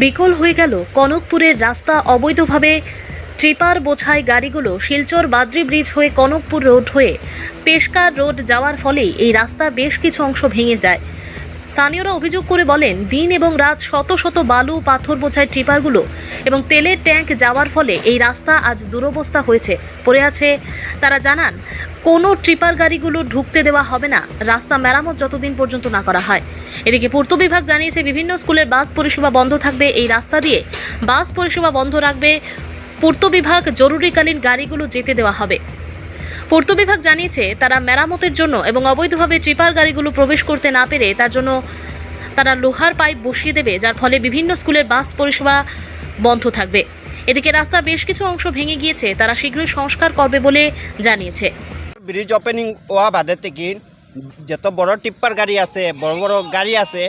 বিকল হয়ে গেল কনকপুরের রাস্তা। অবৈধভাবে ট্রিপার বোঝাই গাড়িগুলো শিলচর বাদ্রি ব্রিজ হয়ে কনকপুর রোড হয়ে পেশকার রোড যাওয়ার ফলেই এই রাস্তা বেশ কিছু অংশ ভেঙে যায়। স্থানীয়রা অভিযোগ করে বলেন, দিন এবং রাত শত শত বালু, পাথর বোঝাই ট্রিপারগুলো এবং তেলের ট্যাঙ্ক যাওয়ার ফলে এই রাস্তা আজ দুরবস্থা হয়েছে। পড়ে আছে, তারা জানান, কোনো ট্রিপার গাড়িগুলো ঢুকতে দেওয়া হবে না। রাস্তা মেরামত যতদিন পর্যন্ত না করা হয়। এদিকে পূর্ত বিভাগ জানিয়েছে, বিভিন্ন স্কুলের বাস পরিষেবা বন্ধ থাকবে। এই রাস্তা দিয়ে বাস পরিষেবা বন্ধ রাখবে। পূর্ত বিভাগ জরুরিকালীন গাড়িগুলো যেতে দেওয়া হবে। পূর্ত বিভাগ জানিয়েছে, তারা মেরামতের জন্য এবং অবৈধভাবে ট্রিপার গাড়িগুলো প্রবেশ করতে না পেরে তার জন্য তারা লোহার পাইপ বসিয়ে দেবে, যার ফলে বিভিন্ন স্কুলের বাস পরিষেবা বন্ধ থাকবে। এদিকে রাস্তার বেশ কিছু অংশ ভেঙে গিয়েছে, তারা শীঘ্রই সংস্কার করবে বলে জানিয়েছে। ব্রিজ ওপেনিং হওয়া বাদে থেকে যত বড় টিপ্পার গাড়ি আছে, বড় বড় গাড়ি আছে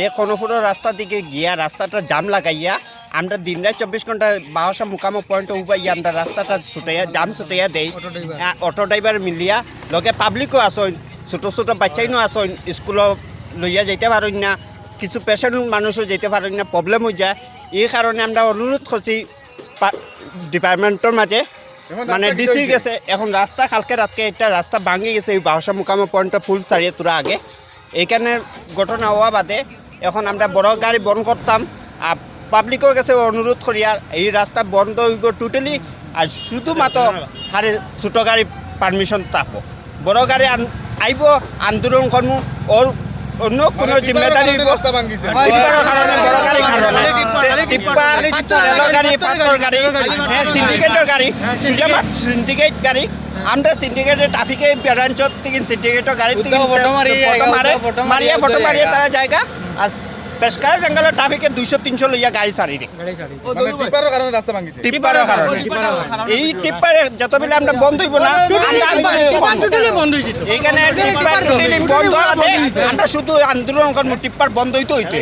এই কনফুরের রাস্তা দিকে গিয়া রাস্তাটা জাম লাগাইয়া আমরা দিন রাত চব্বিশ ঘণ্টা বারোশো মুকামো পয়েন্ট উপাইয়া আমরা রাস্তাটা ছুটাইয়া জাম ছুটাইয়া দেই। আ- অটো ড্রাইভার মিলিয়া লগে পাবলিকও আসইন ছোটো ছোটো বাচ্চাইনও আসইন স্কুলত লইয়া যাইতে পারেন না কিছু পেশেন্ট মানুষও যেতে পারেন না প্রবলেম হয়ে যায়। এই কারণে আমরা অনুরোধ করছি ডিপার্টমেন্টের মাঝে মানে ডিসি গেছে এখন রাস্তা কালকে রাতকে একটা রাস্তা ভাঙে গেছে এই বাউসা মুকামো পয়েন্টটা ফুল সারিয়ে তোরা আগে। এইখানে ঘটনা হওয়া বাদে এখন আমরা বড় গাড়ি বন্ধ করতাম আর পাবলিকের কাছে অনুরোধ করি আর এই রাস্তা বন্ধ হইব টোটালি আর শুধুমাত্র হারে ছোটো গাড়ি পারমিশন থাকব। বড় গাড়ি আন- আইব আন্দোলন করব ওর অন্য কোনো জিম্মেদারি টিপ্পারের কারণে বড় গাড়ি কারণে টিপ্পার তেলৰ গাড়ি পাথর গাড়ি হ্যাঁ সিন্ডিকেটের গাড়ি। সুজামাত সিন্ডিকেট গাড়ি। আমরা সিন্ডিকেটের ট্রাফিকে ব্রাঞ্চত থেকে সিন্ডিকেটের গাড়ি থেকে ফটো মারি মারিয়া ফটো আছে। মারিয়ে তারা জায়গা। আর পেশকার জঙ্গল ট্রাফিকে দুইশো তিনশো লইয়া গাড়ি সারি দিই টিপারের কারণে এই ভাঙিছে। যত বেলা আমরা বন্ধ হইব না করব। এইখানে টিপার বন্ধ আছে আমরা শুধু আন্দোলন করব টিপার বন্ধ হইতে হইতে।